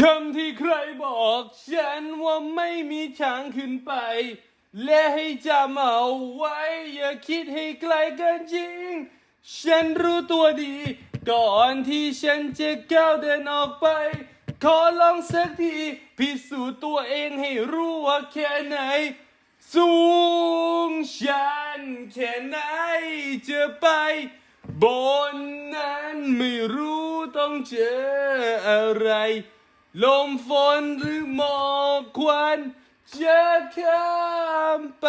คำที่ใครบอกฉันว่าไม่มีทางขึ้นไป และให้จำเอาไว้ อย่าคิดให้ไกลเกินจริง ฉันรู้ตัวดี ก่อนที่ฉันจะก้าวเดินออกไป ขอลองสักทีพิสูจน์ตัวเองให้รู้ว่าแค่ไหน สูงชันแค่ไหนจะไป บนนั้นไม่รู้ต้องเจออะไร ลมฝนหรือหมอกควันจะข้ามไป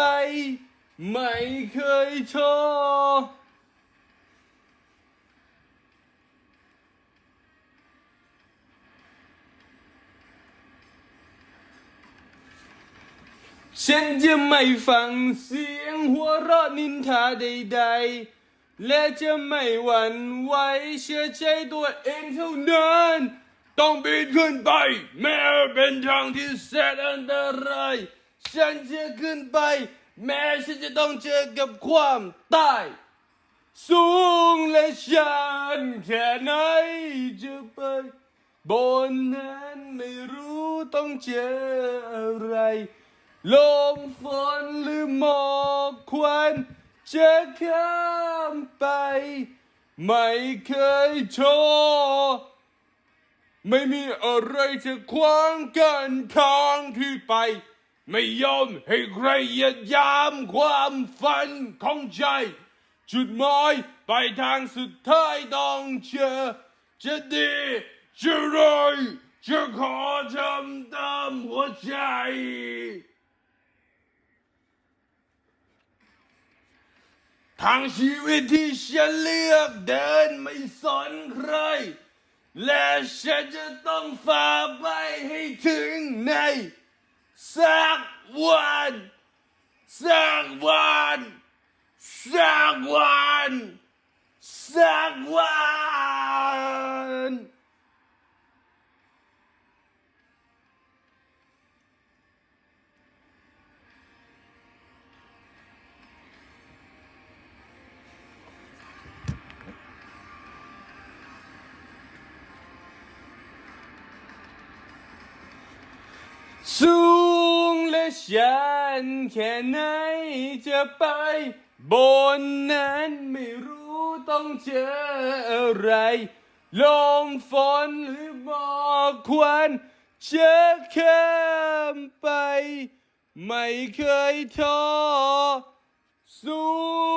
ไม่เคยท้อฉันจะไม่ฟังเสียงหัวเราะนินทาใดๆ และจะไม่หวั่นไหวเชื่อใจตัวเองเท่านั้น ต้องบินขึ้นไป แม้เป็นทางที่แสนอันตราย ฉันจะขึ้นไป แม้ฉันจะต้องเจอกับความตาย สูงและชันแค่ไหนจะไป บนนั้นไม่รู้ต้องเจออะไร ลมฝนหรือหมอกควันจะข้ามไป ไม่เคยท้อ ไม่มีอะไรจะขวางกันทางที่ไป ไม่ยอมให้ใครหยียดยามความฝันของใจ จุดหมายไปทางสุดท้ายต้องเจอจะดีจะร้ายจะขอทำตามหัวใจ ทางชีวิตที่ฉันเลือกเดินไม่สนใคร และฉันจะต้องฝ่าไปให้ถึงในสักวันสักวันสักวันสักวัน สูงและชันแค่ไหนจะไปบนนั้นไม่รู้ต้องเจออะไรลมฝนหรือหมอกควันจะข้ามไป ไม่เคยท้อสู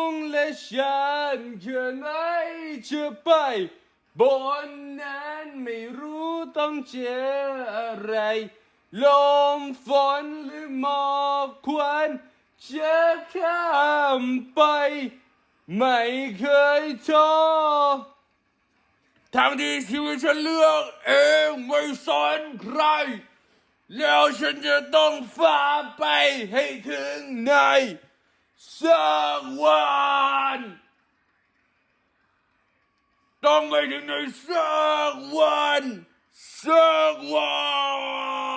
งและชันแค่ไหนจะไป บนนั้นไม่รู้ต้องเจออะไร ลมฝนหรือหมอกควันจะข้ามไป ไม่เคยท้อทางที่ชีวิตฉันเลือกเองไม่สนใคร แล้วฉันจะต้องฝ่าไปให้ถึงในสักวันต้องไปถึงในสักวันสักวัน